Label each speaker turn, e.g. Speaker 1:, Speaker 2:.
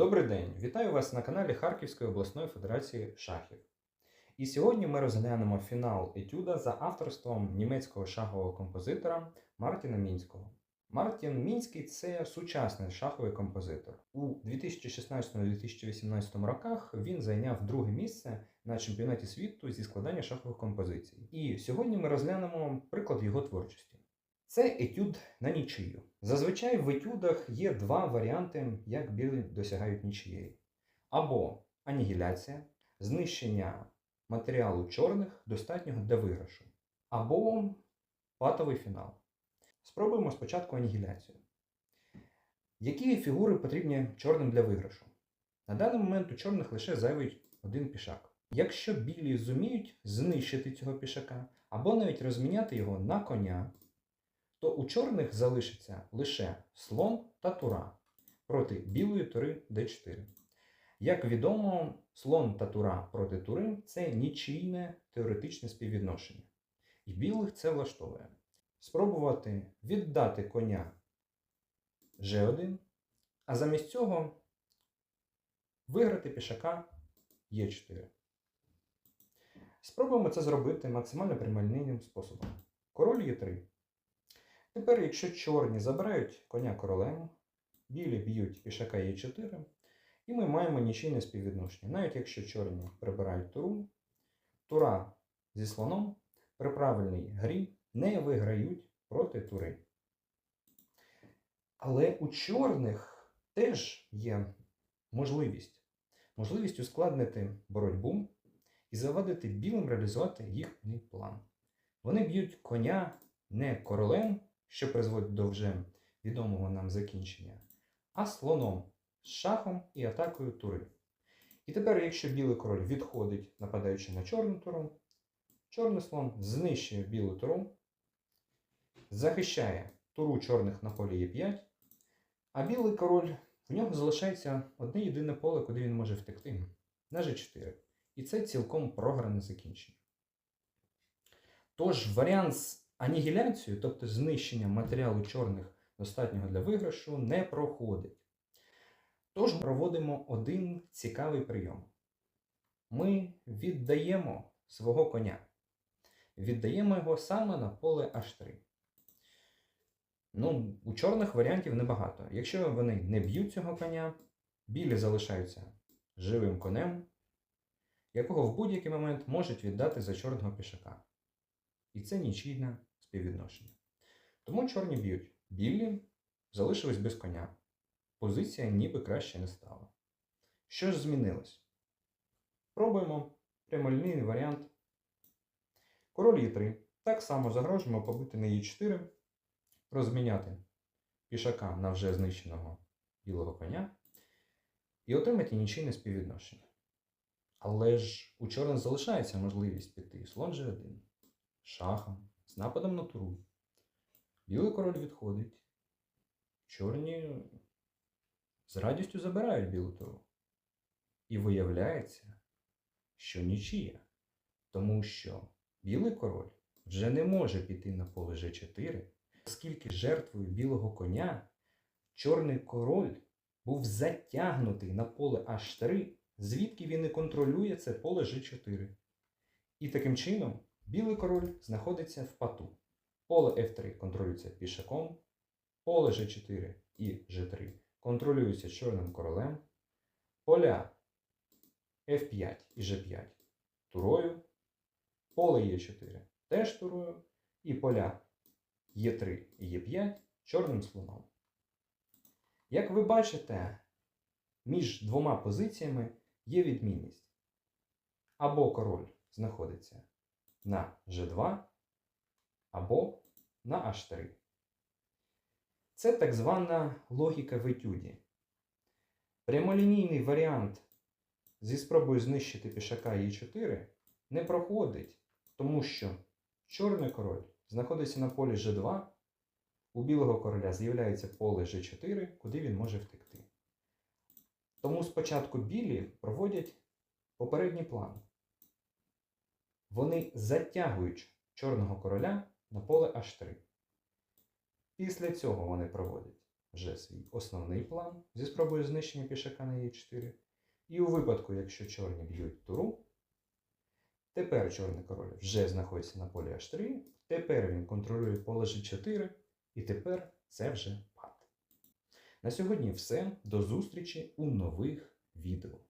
Speaker 1: Добрий день! Вітаю вас на каналі Харківської обласної федерації шахів. І сьогодні ми розглянемо фінал етюда за авторством німецького шахового композитора Мартіна Мінського. Мартін Мінський це сучасний шаховий композитор. У 2016-2018 роках він зайняв друге місце на чемпіонаті світу зі складання шахових композицій. І сьогодні ми розглянемо приклад його творчості. Це етюд на нічию. Зазвичай в етюдах є два варіанти, як білі досягають нічиєї. Або анігіляція, знищення матеріалу чорних достатнього для виграшу, або патовий фінал. Спробуємо спочатку анігіляцію. Які фігури потрібні чорним для виграшу? На даний момент у чорних лише зайвий один пішак. Якщо білі зуміють знищити цього пішака, або навіть розміняти його на коня, то у чорних залишиться лише слон та тура проти білої тури d4. Як відомо, слон та тура проти тури це нічийне теоретичне співвідношення. І білих це влаштовує. Спробувати віддати коня G1, а замість цього виграти пішака Е4. Спробуємо це зробити максимально прямолінійним способом. Король Е3. Тепер, якщо чорні забирають коня королем, білі б'ють пішака Е4, і ми маємо нічийне співвідношення. Навіть якщо чорні прибирають туру, тура зі слоном при правильній грі не виграють проти тури. Але у чорних теж є можливість. Можливість ускладнити боротьбу і завадити білим реалізувати їхній план. Вони б'ють коня не королем, що призводить до вже відомого нам закінчення, а слоном з шахом і атакою тури. І тепер, якщо білий король відходить, нападаючи на чорну туру, чорний слон знищує білу туру, захищає туру чорних на полі Е5, а білий король в нього залишається одне єдине поле, куди він може втекти на G4. І це цілком програне закінчення. Тож варіант з анігіляцією, тобто знищенням матеріалу чорних достатнього для виграшу, не проходить. Тож проводимо один цікавий прийом. Ми віддаємо свого коня. Віддаємо його саме на поле H3. Ну, у чорних варіантів небагато. Якщо вони не б'ють цього коня, білі залишаються живим конем, якого в будь-який момент можуть віддати за чорного пішака. І це нічийне співвідношення. Тому чорні б'ють. Білі залишились без коня. Позиція ніби краще не стала. Що ж змінилось? Пробуємо прямолінійний варіант. Король Е3. Так само загрожуємо побити на Е4, розміняти пішака на вже знищеного білого коня і отримати нічийне співвідношення. Але ж у чорних залишається можливість піти слон G1 шахом, з нападом на туру. Білий король відходить. Чорні з радістю забирають білу туру. І виявляється, що нічия. Тому що білий король вже не може піти на поле G4, оскільки жертвою білого коня чорний король був затягнутий на поле H3, звідки він і контролює це поле G4. І таким чином білий король знаходиться в пату. Поле F3 контролюється пішаком, поле G4 і G3 контролюються чорним королем, поля F5 і G5 турою, поле Е4 теж турою, і поля Е3 і Е5 чорним слоном. Як ви бачите, між двома позиціями є відмінність. Або король знаходиться на G2 або на H3. Це так звана логіка в етюді. Прямолінійний варіант зі спробою знищити пішака Е4 не проходить, тому що чорний король знаходиться на полі G2, у білого короля з'являється поле G4, куди він може втекти. Тому спочатку білі проводять попередній план. Вони затягують чорного короля на поле H3. Після цього вони проводять вже свій основний план зі спробою знищення пішака на Е4. І у випадку, якщо чорні б'ють туру, тепер чорний король вже знаходиться на полі H3, тепер він контролює поле G4, і тепер це вже пад. На сьогодні все. До зустрічі у нових відео.